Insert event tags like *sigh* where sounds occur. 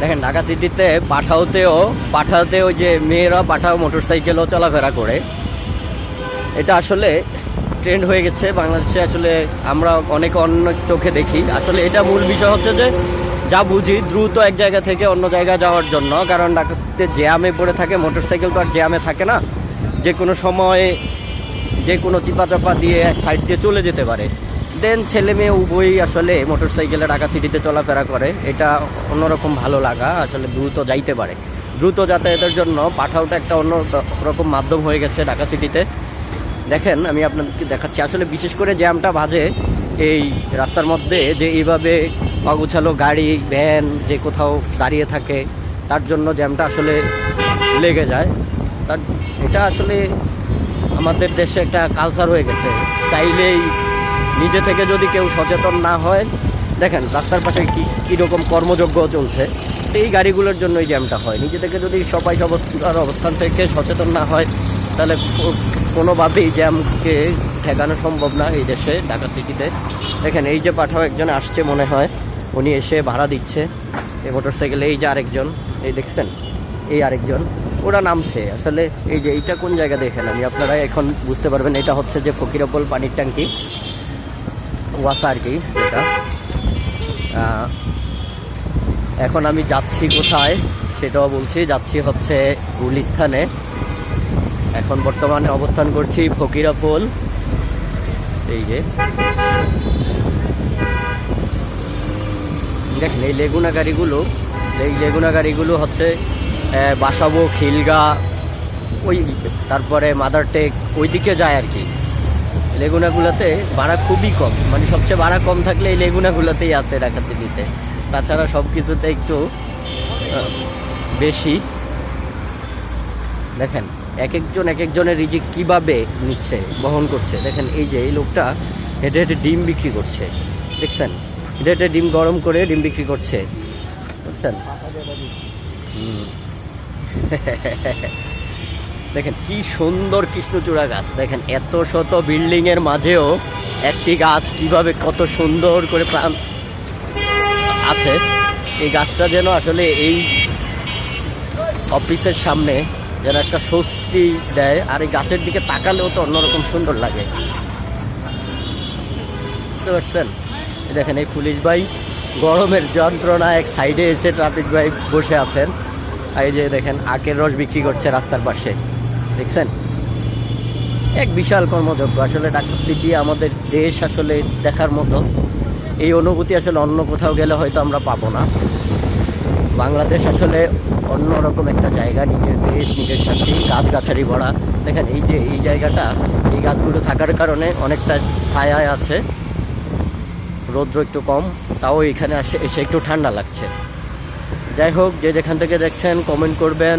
দেখেন, ঢাকা সিটিতে পাঠাওতেও পাঠাতে ওই যে মেয়েরা পাঠাও মোটর সাইকেলও চলাফেরা করে। এটা আসলে ট্রেন্ড হয়ে গেছে। বাংলাদেশে আসলে আমরা অনেক অন্য চোখে দেখি। আসলে এটা মূল বিষয় হচ্ছে যে, যা বুঝি দ্রুত এক জায়গা থেকে অন্য জায়গায় যাওয়ার জন্য। কারণ ঢাকাতে জ্যামে পড়ে থাকে মোটর সাইকেল তো আর জ্যামে থাকে না। যে কোনো সময় যে কোনো চিপা চাপা দিয়ে এক সাইড দিয়ে চলে যেতে পারে। দেন ছেলে মেয়ে উভয়ই আসলে মোটর সাইকেলে ঢাকা সিটিতে চলাফেরা করে। এটা অন্যরকম ভালো লাগা, আসলে দ্রুত যাইতে পারে। দ্রুত যাতায়াতের জন্য পাঠাওটা একটা অন্য রকম মাধ্যম হয়ে গেছে ঢাকা সিটিতে দেখেন, আমি আপনাদেরকে দেখাচ্ছি। আসলে বিশেষ করে জ্যামটা বাজে, এই রাস্তার মধ্যে যে এইভাবে অগুছালো গাড়ি, ভ্যান যে কোথাও দাঁড়িয়ে থাকে, তার জন্য জ্যামটা আসলে লেগে যায়। তার, এটা আসলে আমাদের দেশে একটা কালচার হয়ে গেছে। চাইলেই নিজে থেকে যদি কেউ সচেতন না হয়, দেখেন, রাস্তার পাশে কী কীরকম কর্মযজ্ঞ চলছে এই গাড়িগুলোর জন্য এই জ্যামটা হয়। নিজে থেকে যদি সবাই অবস্থার অবস্থান থেকে সচেতন না হয়, তাহলে কোনোভাবেই জ্যামকে ঠেকানো সম্ভব না এই দেশে, ঢাকা সিটিতে। দেখেন, এই যে পাঠাও একজন আসছে মনে হয়, উনি এসে ভাড়া দিচ্ছে এই মোটর সাইকেলে এই যে আরেকজন, এই দেখছেন, এই আরেকজন, ওরা নামছে। আসলে এই যে এইটা কোন জায়গা দেখেন আমি, আপনারা এখন বুঝতে পারবেন, এটা হচ্ছে যে ফকিরাপোল পানির ট্যাঙ্কি। ওয়াসা আর কি এটা এখন আমি যাচ্ছি কোথায় সেটাও বলছি। যাচ্ছি হচ্ছে গুলিস্থানে এখন বর্তমানে অবস্থান করছি ফকিরাপোল। এই যে। দেখেন, এই লেগুনা গাড়িগুলো এই লেগুনা গাড়িগুলো হচ্ছে বাসাবো, খিলগা, ওই তারপরে মাদার টেক ওই দিকে যায় আর কি। লেগুনাগুলোতে ভাড়া খুবই কম। মানে সবচেয়ে ভাড়া কম থাকলে এই লেগুনাগুলোতেই আছে ঢাকা সিটিতে তাছাড়া সব কিছুতে একটু বেশি। দেখেন এক একজন এক একজনের রিজিক কীভাবে নিচ্ছে, বহন করছে। দেখেন, এই যে এই লোকটা হেঁটে হেঁটে ডিম বিক্রি করছে। দেখছেন? হেঁটে হেঁটে ডিম গরম করে ডিম বিক্রি করছে। বুঝছেন হুম। *laughs* দেখেন কি সুন্দর কৃষ্ণচূড়া গাছ। দেখেন এত শত বিল্ডিং এর মাঝেও একটি গাছ কীভাবে কত সুন্দর করে প্রাণ আছে। এই গাছটা যেন আসলে এই অফিসের সামনে যেন একটা স্বস্তি দেয়, আর এই গাছের দিকে তাকালেও তো অন্যরকম সুন্দর লাগে। বুঝতে পারছেন? দেখেন এই পুলিশ ভাই গরমের যন্ত্রণা, এক সাইডে এসে ট্রাফিক ভাই বসে আছেন। এই যে দেখেন আখের রস বিক্রি করছে রাস্তার পাশে। দেখছেন? এক বিশাল কর্মযজ্ঞ আসলে ডাক্তার সিটি আমাদের দেশ আসলে দেখার মতো। এই অনুভূতি আসলে অন্য কোথাও গেলে হয়তো আমরা পাবো না। বাংলাদেশ আসলে অন্যরকম একটা জায়গা, নিজের দেশ, নিজের সাথে গাছগাছালি ভরা। দেখেন, এই যে, এই জায়গাটা, এই গাছগুলো থাকার কারণে অনেকটা ছায়ায় আছে। রৌদ্র একটু কম, তাও এখানে আসে, এসে একটু ঠান্ডা লাগছে। যাই হোক, যে যেখান থেকে দেখছেন কমেন্ট করবেন।